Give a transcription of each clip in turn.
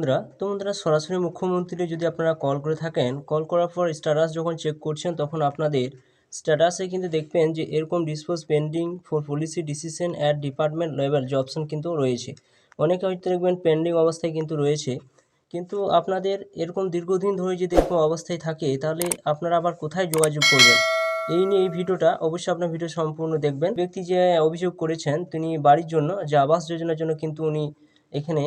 বন্ধুরা তো বন্ধুরা সরাসরি মুখ্যমন্ত্রী যদি আপনারা কল করে থাকেন কল করার পর স্ট্যাটাস যখন চেক করছেন, তখন আপনাদের স্ট্যাটাসে কিন্তু দেখবেন যে এরকম dispose pending for policy decision at department level যে অপশন কিন্তু রয়েছে। অনেকে হয়তো দেখবেন পেন্ডিং অবস্থায় কিন্তু রয়েছে। কিন্তু আপনাদের এরকম দীর্ঘদিন ধরে যদি এরকম অবস্থায় থাকে, তাহলে আপনারা আবার কোথায় যোগাযোগ করবেন? এই নিয়ে এই ভিডিওটা অবশ্যই আপনার ভিডিও সম্পূর্ণ দেখবেন। ব্যক্তি যে অভিযোগ করেছেন, তিনি বাড়ির জন্য, যে আবাস যোজনার জন্য কিন্তু উনি এখানে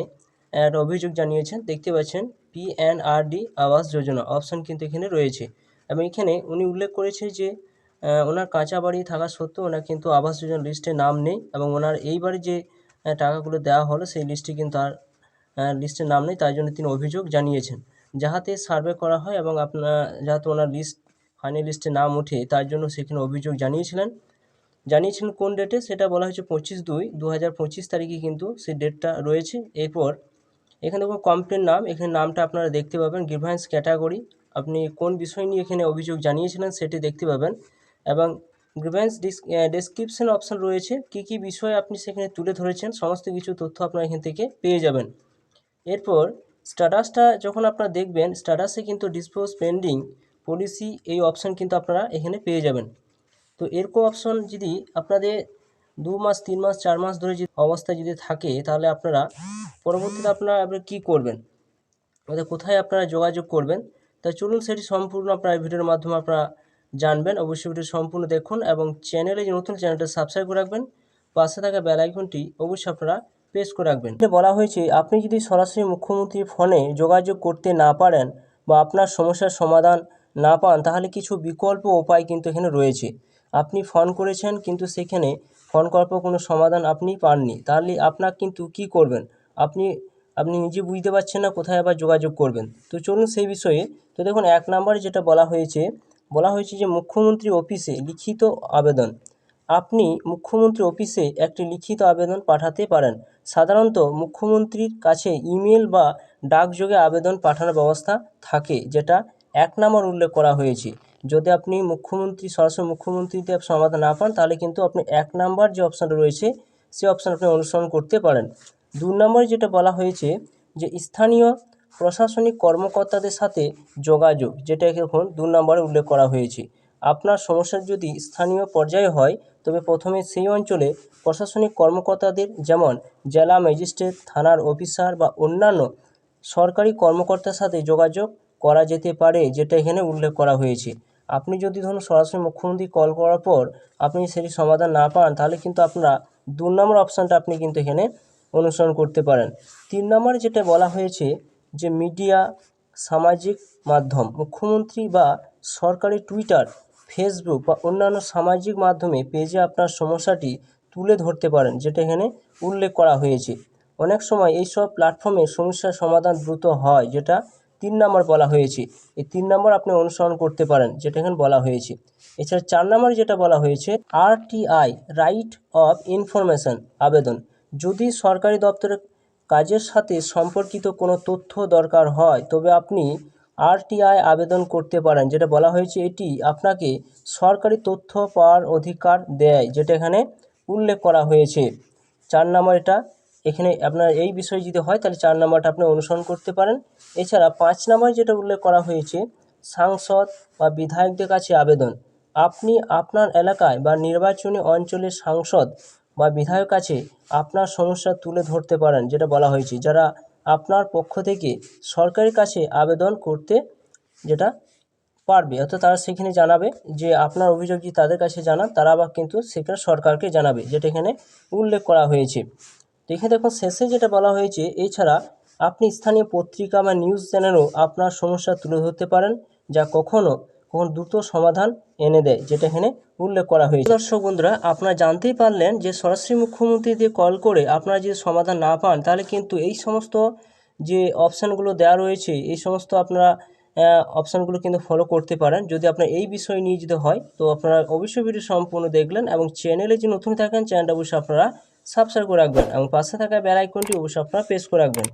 অভিযোগ জানিয়েছেন, দেখতে পাচ্ছেন পিএনআরডি আবাস যোজনা অপশন কিন্তু এখানে রয়েছে। এবং এখানে উনি উল্লেখ করেছে যে ওনার কাঁচা বাড়ি থাকা সত্ত্বেও ওনার কিন্তু আবাস যোজনা লিস্টে নাম নেই এবং ওনার এইবারে যে টাকাগুলো দেওয়া হলো সেই লিস্টে কিন্তু আর লিস্টে নাম নেই। তাই জন্য তিনি অভিযোগ জানিয়েছেন। যাহাতে সার্ভে করা হয় এবং আপনার যাতে ওনার লিস্ট, ফাইনাল লিস্টে নাম ওঠে, তার জন্য সেখানে অভিযোগ জানিয়েছিলেন। জানিয়েছিলেন কোন ডেটে? সেটা বলা হয়েছে পঁচিশ দুই দু হাজার পঁচিশ তারিখে কিন্তু সেই ডেটটা রয়েছে। এরপর এখানে দেখুন কমপ্লেন নাম। এখানে নামটা আপনারা দেখতে পাবেন। গ্রিভান্স ক্যাটাগরি আপনি কোন বিষয় নিয়ে এখানে অভিযোগ জানিয়েছিলেন সেটি দেখতে পাবেন। এবং গ্রিভেন্স ডেসক্রিপশন অপশন রয়েছে। কী কী বিষয় আপনি সেখানে তুলে ধরেছেন, সমস্ত কিছু তথ্য আপনারা এখান থেকে পেয়ে যাবেন। এরপর স্ট্যাটাসটা যখন আপনারা দেখবেন স্ট্যাটাসে কিন্তু ডিসপোজ পেন্ডিং পলিসি এই অপশন কিন্তু আপনারা এখানে পেয়ে যাবেন। তো এরকম অপশন যদি আপনাদের দু মাস, তিন মাস, চার মাস ধরে যদি অবস্থায় যদি থাকে, তাহলে আপনারা পরবর্তীতে আপনারা আপনারা কী করবেন? অর্থাৎ কোথায় আপনারা যোগাযোগ করবেন? তা চলুন সেটি সম্পূর্ণ আপনারা ভিডিওর মাধ্যমে আপনারা জানবেন। অবশ্যই ভিডিও সম্পূর্ণ দেখুন এবং চ্যানেলে যে নতুন চ্যানেলটা সাবস্ক্রাইব করে রাখবেন, পাশে থাকা বেল আইকনটি অবশ্যই আপনারা প্রেস করে রাখবেন। বলা হয়েছে, আপনি যদি সরাসরি মুখ্যমন্ত্রীর ফোনে যোগাযোগ করতে না পারেন বা আপনার সমস্যার সমাধান না পান, তাহলে কিছু বিকল্প উপায় কিন্তু এখানে রয়েছে। আপনি ফোন করেছেন, কিন্তু সেখানে ফোন করার পর কোনো সমাধান আপনি পাননি, তাহলে আপনার কিন্তু কি করবেন? আপনি আপনি নিজে বুঝতে পারছেন না কোথায় আবার যোগাযোগ করবেন। তো চলুন সেই বিষয়ে। তো দেখুন, এক নম্বরে যেটা বলা হয়েছে বলা হয়েছে যে মুখ্যমন্ত্রী অফিসে লিখিত আবেদন। আপনি মুখ্যমন্ত্রী অফিসে একটি লিখিত আবেদন পাঠাতে পারেন। সাধারণত মুখ্যমন্ত্রীর কাছে ইমেল বা ডাকযোগে আবেদন পাঠানোর ব্যবস্থা থাকে, যেটা এক নম্বর উল্লেখ করা হয়েছে। যদি আপনি মুখ্যমন্ত্রী সরাসরি মুখ্যমন্ত্রীতে সমাধান না পান, তাহলে কিন্তু আপনি এক নাম্বার যে অপশানটা রয়েছে সেই অপশান আপনি অনুসরণ করতে পারেন। দু নম্বরে যেটা বলা হয়েছে যে স্থানীয় প্রশাসনিক কর্মকর্তাদের সাথে যোগাযোগ, যেটা এখন দু নম্বরে উল্লেখ করা হয়েছে। আপনার সমস্যা যদি স্থানীয় পর্যায়ে হয়, তবে প্রথমে সেই অঞ্চলে প্রশাসনিক কর্মকর্তাদের যেমন জেলা ম্যাজিস্ট্রেট, থানার অফিসার বা অন্যান্য সরকারি কর্মকর্তার সাথে যোগাযোগ করা যেতে পারে, যেটা এখানে উল্লেখ করা হয়েছে। আপনি যদি ধরুন সরাসরি মুখ্যমন্ত্রী কল করার পর আপনি সেটি সমাধান না পান, তাহলে কিন্তু আপনারা দু নম্বর অপশানটা আপনি কিন্তু এখানে অনুসরণ করতে পারেন। তিন নম্বরে যেটা বলা হয়েছে যে মিডিয়া, সামাজিক মাধ্যম, মুখ্যমন্ত্রী বা সরকারি টুইটার ফেসবুক বা অন্যান্য সামাজিক মাধ্যমে পেজে আপনার সমস্যাটি তুলে ধরতে পারেন, যেটা এখানে উল্লেখ করা হয়েছে। অনেক সময় এইসব প্ল্যাটফর্মে সমস্যার সমাধান দ্রুত হয়, যেটা তিন নম্বর বলা হয়েছে। এই তিন নম্বর আপনি অনুসরণ করতে পারেন, যেটা এখানে বলা হয়েছে। এছাড়া চার নম্বরে যেটা বলা হয়েছে আরটিআই রাইট অফ ইনফরমেশন আবেদন। যদি সরকারি দপ্তরের কাজের সাথে সম্পর্কিত কোনো তথ্য দরকার হয়, তবে আপনি আরটিআই আবেদন করতে পারেন, যেটা বলা হয়েছে এটি আপনাকে সরকারি তথ্য পাওয়ার অধিকার দেয়, যেটা এখানে উল্লেখ করা হয়েছে। চার নম্বর এটা এখানে আপনার এই বিষয় যদি হয়, তাহলে চার নম্বরটা আপনি অনুসরণ করতে পারেন। এছাড়া পাঁচ নম্বর যেটা উল্লেখ করা হয়েছে, সাংসদ বা বিধায়কদের কাছে আবেদন। আপনি আপনার এলাকায় বা নির্বাচনী অঞ্চলের সাংসদ বা বিধায়ক কাছে আপনার সমস্যা তুলে ধরতে পারেন, যেটা বলা হয়েছে। যারা আপনার পক্ষ থেকে সরকারের কাছে আবেদন করতে যেটা পারবে, অর্থাৎ তারা সেখানে জানাবে যে আপনার অভিযোগ যদি তাদের কাছে জানান, তারা আবার কিন্তু সেখানে সরকারকে জানাবে, যেটা এখানে উল্লেখ করা হয়েছে। তো এখানে দেখুন শেষে যেটা বলা হয়েছে, এছাড়া আপনি স্থানীয় পত্রিকা বা নিউজ চ্যানেলও আপনার সমস্যা তুলে ধরতে পারেন, যা কখনও কখনো দ্রুত সমাধান এনে দেয়, যেটা এখানে উল্লেখ করা হয়েছে। দর্শক বন্ধুরা, আপনারা জানতেই পারলেন যে সরাসরি মুখ্যমন্ত্রী দিয়ে কল করে আপনারা যদি সমাধান না পান, তাহলে কিন্তু এই সমস্ত যে অপশানগুলো দেওয়া রয়েছে, এই সমস্ত আপনারা অপশানগুলো কিন্তু ফলো করতে পারেন। যদি আপনার এই বিষয় নিয়ে যদি হয়, তো আপনারা অবশ্যই ভিডিও সম্পূর্ণ দেখলেন এবং চ্যানেলে যে নতুন থাকেন চ্যানেলটা অবশ্যই আপনারা সাবস্ক্রাইব করে রাখবেন এবং পাশে থাকা বেল আইকনটি অবশ্যই আপনারা প্রেস করে রাখবেন।